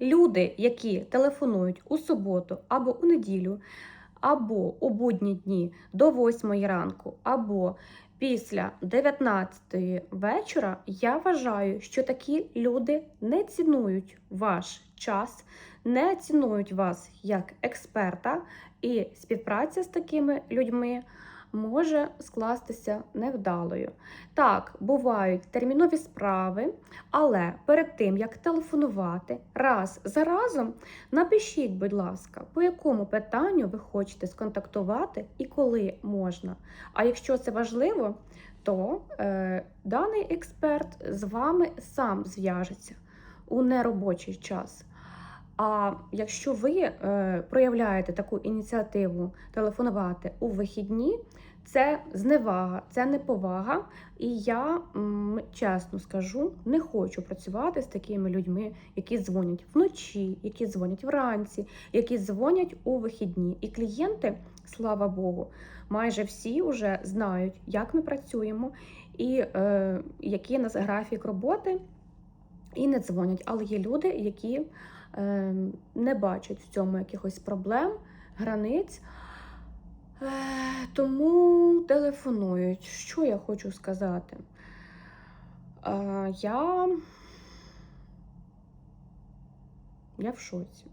Люди, які телефонують у суботу або у неділю, або у будні дні до 8 ранку, або після 19 вечора, я вважаю, що такі люди не цінують ваш час, не цінують вас як експерта, і співпраця з такими людьми може скластися невдалою. Так, бувають термінові справи, але перед тим як телефонувати раз за разом, напишіть, будь ласка, по якому питанню ви хочете сконтактувати і коли можна. А якщо це важливо, то е, даний експерт з вами сам зв'яжеться у неробочий час. А якщо ви е, проявляєте таку ініціативу телефонувати у вихідні, це зневага, це неповага. І я м, чесно скажу, не хочу працювати з такими людьми, які дзвонять вночі, які дзвонять вранці, які дзвонять у вихідні. І клієнти, слава Богу, майже всі вже знають, як ми працюємо і е, який у нас графік роботи, і не дзвонять. Але є люди, які е, не бачать в цьому якихось проблем, границь. Е, Тому телефонують. Що я хочу сказати? Е, Я, я в шоці.